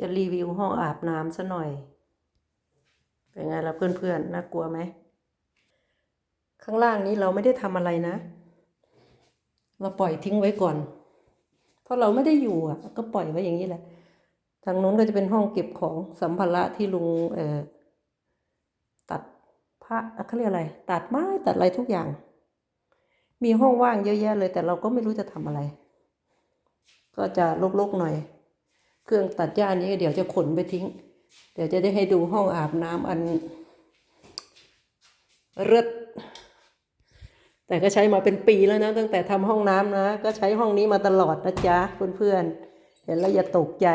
จะรีวิวห้องอาบน้ำซะหน่อย เป็นไงล่ะเพื่อนๆ น่ากลัวไหม ข้างล่างนี้เราไม่ได้ทำอะไรนะ เราปล่อยทิ้งไว้ก่อน เพราะเราไม่ได้อยู่อะ ก็ปล่อยไว้อย่างนี้แหละ ทางนู้นก็จะเป็นห้องเก็บของสัมภาระที่ลุงเอ่อตัดผ้าเขาเรียกอะไร ตัดไม้ตัดอะไรทุกอย่าง มีห้องว่างเยอะแยะเลย แต่เราก็ไม่รู้จะทำอะไร ก็จะลกๆหน่อย เครื่องตัดหญ้านี้เดี๋ยวจะขนไปทิ้ง เดี๋ยวจะได้ให้ดูห้องอาบน้ำอันเลิศแต่ก็ใช้มาเป็นปีแล้วนะ ตั้งแต่ทำห้องน้ำนะ ก็ใช้ห้องนี้มาตลอดนะจ๊ะเพื่อนๆเห็นแล้วอย่าตกใจ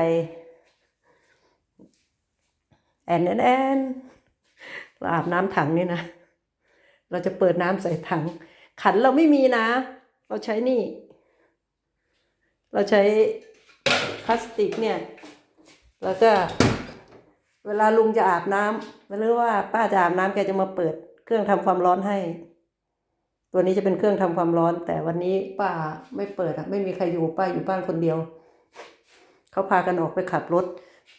แอนแอนแอนเราอาบน้ำถังนี่นะ เราจะเปิดน้ำใส่ถัง ขันเราไม่มีนะ เราใช้นี่ เราใช้ พลาสติกเนี่ย แล้วก็เวลาลุงจะอาบน้ำหรือว่าป้าจะอาบน้ำแกจะมาเปิด เครื่องทำความร้อนให้ ตัวนี้จะเป็นเครื่องทำความร้อน แต่วันนี้ป้าไม่เปิดอะไม่มีใครอยู่ป้าอยู่บ้านคนเดียว เขาพากันออกไปขับรถ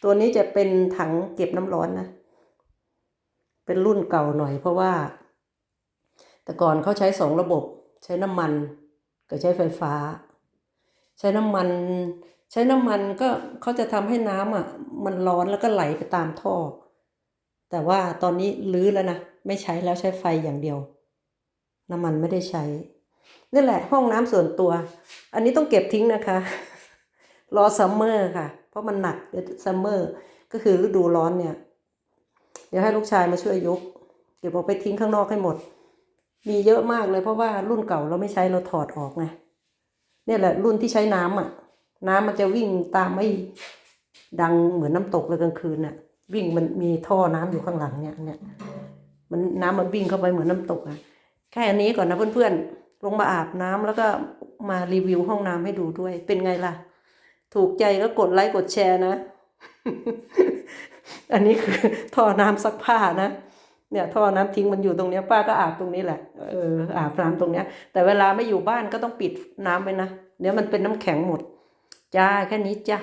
ตัวนี้จะเป็นถังเก็บน้ำร้อนนะ เป็นรุ่นเก่าหน่อยเพราะว่า แต่ก่อนเขาใช้สองระบบ ใช้น้ำมันกับใช้ไฟฟ้า ใช้น้ำมัน ใช้น้ำมันก็เขาจะทำให้น้ำอะมันร้อนแล้วก็ไหลไปตามท่อ แต่ว่าตอนนี้ลื้อแล้วนะ ไม่ใช้แล้วใช้ไฟอย่างเดียว น้ำมันไม่ได้ใช้นี่แหละห้องน้ำส่วนตัว อันนี้ต้องเก็บทิ้งนะคะ รอซัมเมอร์ค่ะ เพราะมันหนักเดี๋ยวซัมเมอร์ก็คือฤดูร้อนเนี่ย เดี๋ยวให้ลูกชายมาช่วยยก เก็บออกไปทิ้งข้างนอกให้หมด มีเยอะมากเลยเพราะว่ารุ่นเก่าเราไม่ใช้เราถอดออกไงเนี่ยแหละรุ่นที่ใช้น้ำอะ น้ำมันจะวิ่งตามไม่ดังเหมือนน้ำตกเลยกลางคืนน่ะ วิ่งมันมีท่อน้ำอยู่ข้างหลังเนี่ยเนี่ยมันน้ำมันวิ่งเข้าไปเหมือนน้ำตกอะแค่อันนี้ก่อนนะเพื่อนๆลงมาอาบน้ำแล้วก็มารีวิวห้องน้ำให้ดูด้วย เป็นไงล่ะ ถูกใจก็กดไลค์กดแชร์นะ อันนี้คือท่อน้ำซักผ้านะเนี่ยท่อน้ำทิ้งมันอยู่ตรงเนี้ยป้าก็อาบตรงนี้แหละเอออาบน้ำตรงเนี้ย แต่เวลาไม่อยู่บ้านก็ต้องปิดน้ำไว้นะเดี๋ยวมันเป็นน้ำแข็งหมด จ้าแค่นี้จ้า